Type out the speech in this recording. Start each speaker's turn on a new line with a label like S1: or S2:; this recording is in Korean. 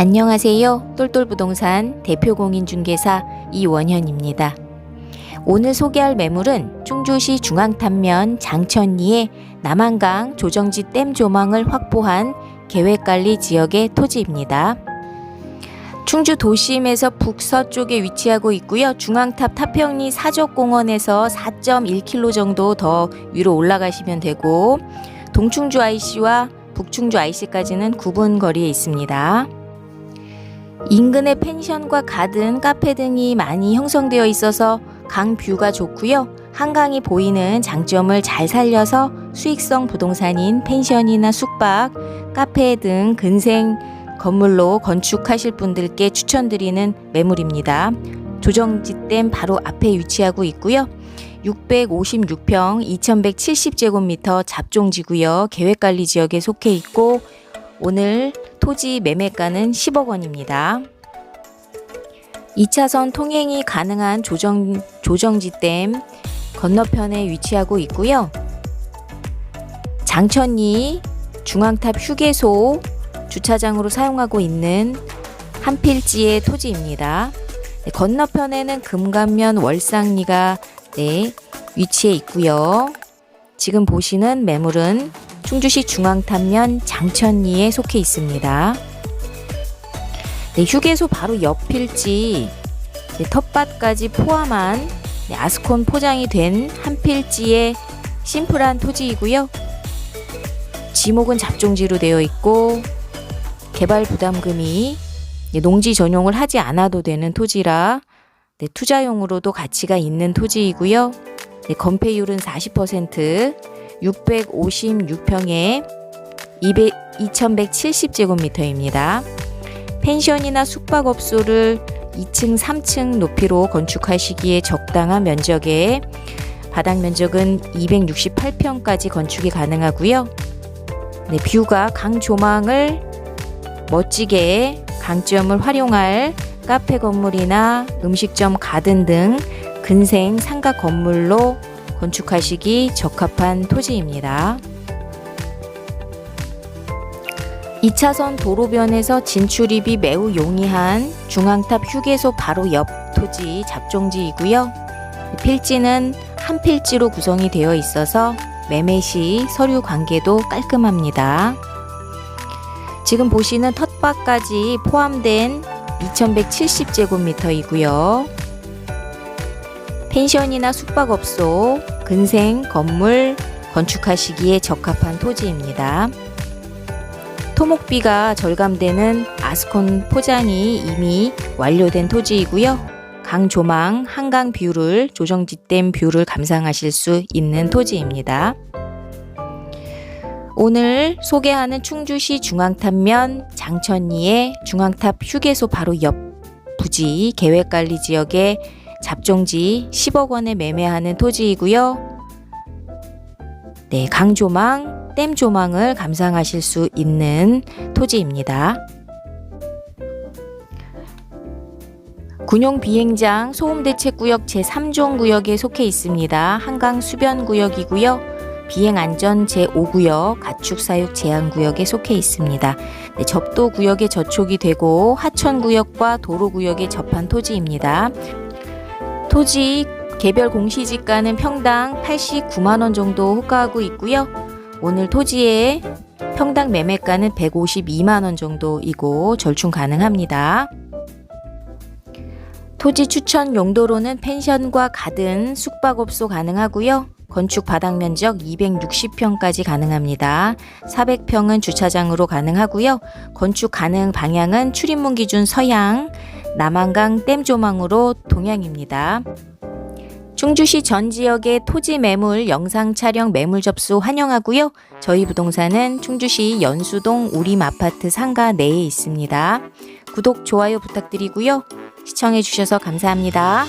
S1: 안녕하세요. 똘똘부동산 대표 공인중개사 이원현입니다. 오늘 소개할 매물은 충주시 중앙탄면 장천리의 남한강 조정지 댐 조망을 확보한 계획관리 지역의 토지입니다. 충주 도심에서 북서쪽에 위치하고 있고요. 중앙탑 타평리 사적공원에서 4.1km 정도 더 위로 올라가시면 되고 동충주 IC와 북충주 IC까지는 9분 거리에 있습니다. 인근에 펜션과 가든, 카페 등이 많이 형성되어 있어서 강 뷰가 좋고요. 한강이 보이는 장점을 잘 살려서 수익성 부동산인 펜션이나 숙박, 카페 등 근생 건물로 건축하실 분들께 추천드리는 매물입니다. 조정지댐 바로 앞에 위치하고 있고요. 656평 2170제곱미터 잡종지구요. 계획관리 지역에 속해 있고 오늘 토지 매매가는 10억 원입니다. 2차선 통행이 가능한 조정, 조정지댐 건너편에 위치하고 있고요. 장천리 중앙탑 휴게소 주차장으로 사용하고 있는 한 필지의 토지입니다. 네, 건너편에는 금감면 월상리가 네, 위치해 있고요. 지금 보시는 매물은 충주시 중앙탄면 장천리에 속해 있습니다. 네, 휴게소 바로 옆 필지 네, 텃밭까지 포함한 네, 아스콘 포장이 된 한 필지의 심플한 토지이고요. 지목은 잡종지로 되어 있고 개발 부담금이 네, 농지 전용을 하지 않아도 되는 토지라 네, 투자용으로도 가치가 있는 토지이고요. 네, 건폐율은 40%, 656평에 200, 2170제곱미터입니다. 펜션이나 숙박업소를 2층, 3층 높이로 건축하시기에 적당한 면적에 바닥 면적은 268평까지 건축이 가능하고요. 네, 뷰가 강 조망을 멋지게 강점을 활용할 카페 건물이나 음식점 가든 등 근생 상가 건물로 건축하시기 적합한 토지입니다. 2차선 도로변에서 진출입이 매우 용이한 중앙탑 휴게소 바로 옆 토지 잡종지이고요. 필지는 한 필지로 구성이 되어 있어서 매매 시 서류 관계도 깔끔합니다. 지금 보시는 텃밭까지 포함된 2170제곱미터이고요. 펜션이나 숙박업소, 근생, 건물 건축하시기에 적합한 토지입니다. 토목비가 절감되는 아스콘 포장이 이미 완료된 토지이고요. 강 조망, 한강 뷰를 조정지댐 뷰를 감상하실 수 있는 토지입니다. 오늘 소개하는 충주시 중앙탑면 장천리의 중앙탑 휴게소 바로 옆 부지 계획관리 지역의 잡종지 10억 원에 매매하는 토지이고요. 네, 강조망, 댐 조망을 감상하실 수 있는 토지입니다. 군용 비행장 소음대책구역 제3종 구역에 속해 있습니다. 한강 수변 구역이고요. 비행 안전 제5구역 가축 사육 제한 구역에 속해 있습니다. 네, 접도 구역에 저촉이 되고 하천 구역과 도로 구역에 접한 토지입니다. 토지 개별 공시지가는 평당 89만 원 정도 호가하고 있고요. 오늘 토지의 평당 매매가는 152만 원 정도이고 절충 가능합니다. 토지 추천 용도로는 펜션과 가든 숙박업소 가능하고요. 건축 바닥 면적 260평까지 가능합니다. 400평은 주차장으로 가능하고요. 건축 가능 방향은 출입문 기준 서양, 남한강 댐 조망으로 동향입니다. 충주시 전 지역의 토지 매물 영상 촬영 매물 접수 환영하고요. 저희 부동산은 충주시 연수동 우림 아파트 상가 내에 있습니다. 구독, 좋아요 부탁드리고요. 시청해 주셔서 감사합니다.